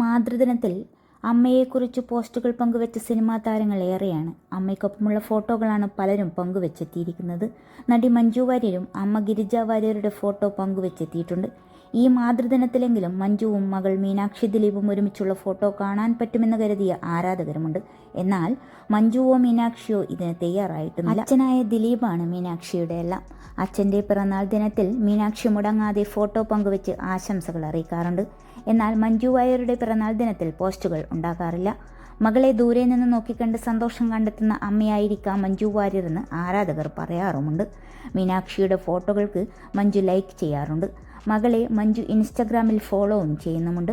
മാതൃദിനത്തിൽ അമ്മയെക്കുറിച്ച് പോസ്റ്റുകൾ പങ്കുവെച്ച സിനിമാ താരങ്ങൾ ഏറെയാണ്. അമ്മയ്ക്കൊപ്പമുള്ള ഫോട്ടോകളാണ് പലരും പങ്കുവെച്ചെത്തിയിരിക്കുന്നത്. നടി മഞ്ജു വാര്യരും അമ്മ ഗിരിജ വാര്യരുടെ ഫോട്ടോ പങ്കുവെച്ചെത്തിയിട്ടുണ്ട്. ഈ മാതൃദിനത്തിലെങ്കിലും മഞ്ജുവും മകൾ മീനാക്ഷി ദിലീപും ഒരുമിച്ചുള്ള ഫോട്ടോ കാണാൻ പറ്റുമെന്ന് കരുതിയ ആരാധകരുമുണ്ട്. എന്നാൽ മഞ്ജുവോ മീനാക്ഷിയോ ഇതിന് തയ്യാറായിട്ട് അച്ഛനായ ദിലീപാണ് മീനാക്ഷിയുടെ എല്ലാം. അച്ഛന്റെ പിറന്നാൾ ദിനത്തിൽ മീനാക്ഷി മുടങ്ങാതെ ഫോട്ടോ പങ്കുവെച്ച് ആശംസകൾ അറിയിക്കാറുണ്ട്. എന്നാൽ മഞ്ജു വാര്യരുടെ പിറന്നാൾ ദിനത്തിൽ പോസ്റ്റുകൾ ഉണ്ടാകാറില്ല. മകളെ ദൂരെ നിന്ന് നോക്കിക്കണ്ട് സന്തോഷം കണ്ടെത്തുന്ന അമ്മയായിരിക്കാം മഞ്ജു വാര്യരെന്ന് ആരാധകർ പറയാറുമുണ്ട്. മീനാക്ഷിയുടെ ഫോട്ടോകൾക്ക് മഞ്ജു ലൈക്ക് ചെയ്യാറുണ്ട്. മകളെ മഞ്ജു ഇൻസ്റ്റഗ്രാമിൽ ഫോളോവും ചെയ്യുന്നുമുണ്ട്.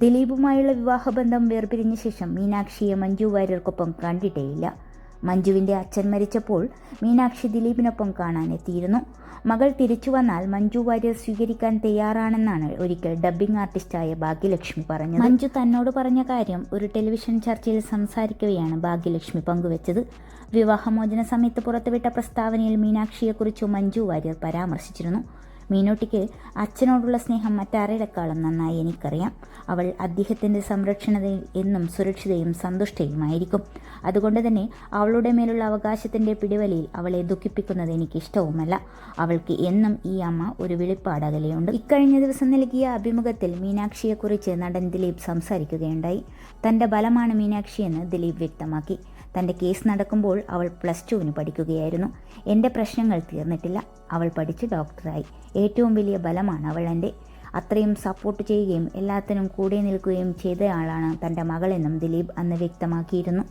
ദിലീപുമായുള്ള വിവാഹബന്ധം വേർപിരിഞ്ഞ ശേഷം മീനാക്ഷിയെ മഞ്ജു വാര്യർക്കൊപ്പം കണ്ടിട്ടേയില്ല. മഞ്ജുവിന്റെ അച്ഛൻ മരിച്ചപ്പോൾ മീനാക്ഷി ദിലീപിനൊപ്പം കാണാനെത്തിയിരുന്നു. മകൾ തിരിച്ചു വന്നാൽ മഞ്ജു വാര്യർ സ്വീകരിക്കാൻ തയ്യാറാണെന്നാണ് ഒരിക്കൽ ഡബ്ബിംഗ് ആർട്ടിസ്റ്റായ ഭാഗ്യലക്ഷ്മി പറഞ്ഞത്. മഞ്ജു തന്നോട് പറഞ്ഞ കാര്യം ഒരു ടെലിവിഷൻ ചർച്ചയിൽ സംസാരിക്കവെയാണ് ഭാഗ്യലക്ഷ്മി പങ്കുവച്ചത്. വിവാഹമോചന സമയത്ത് പുറത്തുവിട്ട പ്രസ്താവനയിൽ മീനാക്ഷിയെക്കുറിച്ച് മഞ്ജു വാര്യർ പരാമർശിച്ചിരുന്നു. മീനൂട്ടിക്ക് അച്ഛനോടുള്ള സ്നേഹം മറ്റാരുടെക്കാളും നന്നായി എനിക്കറിയാം. അവൾ അദ്ദേഹത്തിന്റെ സംരക്ഷണതയിൽ എന്നും സുരക്ഷിതയും സന്തുഷ്ടയുമായിരിക്കും. അതുകൊണ്ട് തന്നെ അവളുടെ മേലുള്ള അവകാശത്തിന്റെ പിടിവലിയിൽ അവളെ ദുഃഖിപ്പിക്കുന്നത് എനിക്ക് ഇഷ്ടവുമല്ല അവൾക്ക് എന്നും ഈ അമ്മ ഒരു വെളിപ്പാടകലെയുണ്ട് ഇക്കഴിഞ്ഞ ദിവസം നൽകിയ അഭിമുഖത്തിൽ മീനാക്ഷിയെക്കുറിച്ച് നടൻ ദിലീപ് സംസാരിക്കുകയുണ്ടായി. തന്റെ ബലമാണ് മീനാക്ഷിയെന്ന് ദിലീപ് വ്യക്തമാക്കി. തന്റെ കേസ് നടക്കുമ്പോൾ അവൾ പ്ലസ് ടുവിന് പഠിക്കുകയായിരുന്നു. എന്റെ പ്രശ്നങ്ങൾ തീർന്നിട്ടില്ല. അവൾ പഠിച്ച് ഡോക്ടറായി. ഏറ്റവും വലിയ ബലമാണ് അവൾ എന്റെ അത്രയും സപ്പോർട്ട് ചെയ്യുകയും എല്ലാത്തിനും കൂടെ നിൽക്കുകയും ചെയ്തയാളാണ് തന്റെ മകളെന്നും ദിലീപ് അന്ന് വ്യക്തമാക്കിയിരുന്നു.